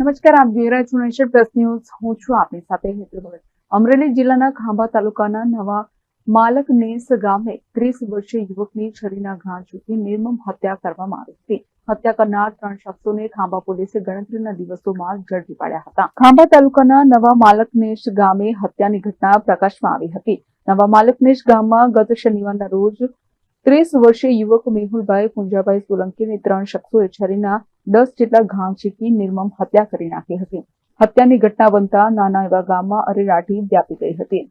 નમસ્કાર, આપ જોઈ રહ્યા છો નેશન પ્લસ ન્યૂઝ. હું છું આપની સાથે ભગત. અમરેલી જિલ્લાના ખાંભા તાલુકાના નવા માલકનેસ ગામે ત્રીસ વર્ષીય યુવકની છરીના ઘા ઝૂકી નિર્મમ હત્યા કરવામાં આવી હતી. હત્યા કરનાર ત્રણ શખ્સોને ખાંભા પોલીસે ગણતરીના દિવસોમાં ઝડપી પાડ્યા હતા. ખાંભા તાલુકાના નવા માલકનેશ ગામે હત્યાની ઘટના પ્રકાશમાં આવી હતી. નવા માલકનેશ ગામમાં ગત શનિવારના રોજ ત્રીસ વર્ષીય યુવક મેહુલભાઈ પુંજાભાઈ સોલંકીને ત્રણ શખ્સોએ છરીના દસ જેટલા ઘા ઝીકી નિર્મમ હત્યા કરી નાખી હતી. હત્યાની ઘટના બનતા નાના એવા ગામમાં અરેરાટી વ્યાપી ગઈ હતી.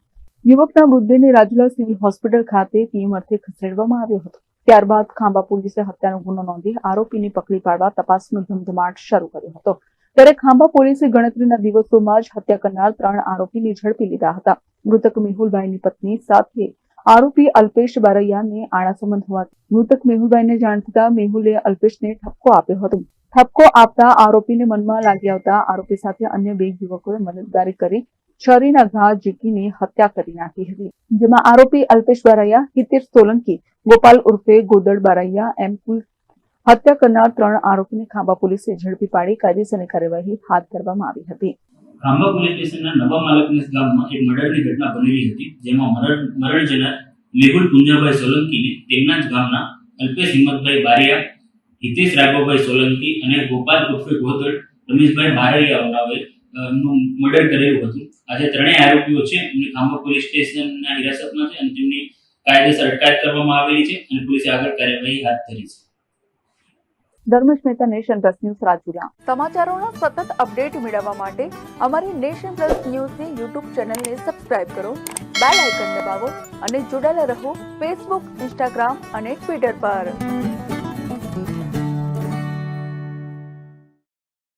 યુવકના મૃતદેહને રાજુલા સિવિલ હોસ્પિટલ ખાતે ટીમ અર્થે ખસેડવામાં આવ્યો હતો. ત્યારબાદ ખાંભા પોલીસે હત્યાનો ગુનો નોંધી આરોપીને પકડી પાડવા તપાસનો ધમધમાટ શરૂ કર્યો હતો. ત્યારે ખાંભા પોલીસે ગણતરીના દિવસોમાં જ હત્યા કરનાર ત્રણ આરોપીને ઝડપી લીધા હતા. મૃતક મેહુલભાઈની પત્ની સાથે આરોપી અલ્પેશ બારૈયાને આણા સંબંધ હોવાથી મૃતક મેહુલભાઈને જાણ થતા મેહુલે અલ્પેશને ઠપકો આપ્યો હતો. ઠપકો આપતા આરોપીને મનમાં લાગી આવતા આરોપી સાથે અન્ય બે યુવકોએ મદદગારી કરી, છરીના ઘા ઝીકીને હત્યા કરી નાખી હતી. જેમાં આરોપી અલ્પેશ બારૈયા, હિતેશ સોલંકી, ગોપાલ ઉર્ફે ગોદડ બારૈયા એમ કુલ હત્યા કરનાર ત્રણ આરોપીને ખાંભા પોલીસે ઝડપી પાડી, કાયદેસરની કાર્યવાહી હાથ ધરવામાં આવી હતી. ખાંભા પોલીસ સ્ટેશનના નવા માલકનેસ ગામમાં એક મર્ડરની ઘટના બનેલી હતી, જેમાં મરણ મરણ જનાર મેહુલ પુંજાભાઈ સોલંકીને તેમના જ ગામના અલ્પેશ હિંમતભાઈ બારિયા હિતેશ રાઘવભાઈ સોલંકી અને ગોપાલ ઉર્ફે ગોધડ રમેશભાઈ બારૈયાઓનાએ અ, નું મર્ડર કરેલું હતું. આજે ત્રણેય આરોપીઓ છે એમને ખાંભા પોલીસ સ્ટેશનના હિરાસતમાં છે અને તેમની કાયદેસર અટકાયત કરવામાં આવેલી છે અને પોલીસે આગળ કાર્યવાહી હાથ ધરી છે. Dharmesh Mehta nation plus news Rajula. સમાચારોના સતત અપડેટ મેળવવા માટે અમારી નેશન પ્લસ ન્યૂઝની યુટ્યુબ ચેનલને સબસ્ક્રાઇબ કરો બેલ આઇકન દબાવો અને જોડાયેલા રહો ફેસબુક ઇન્સ્ટાગ્રામ અને ટ્વિટર પર.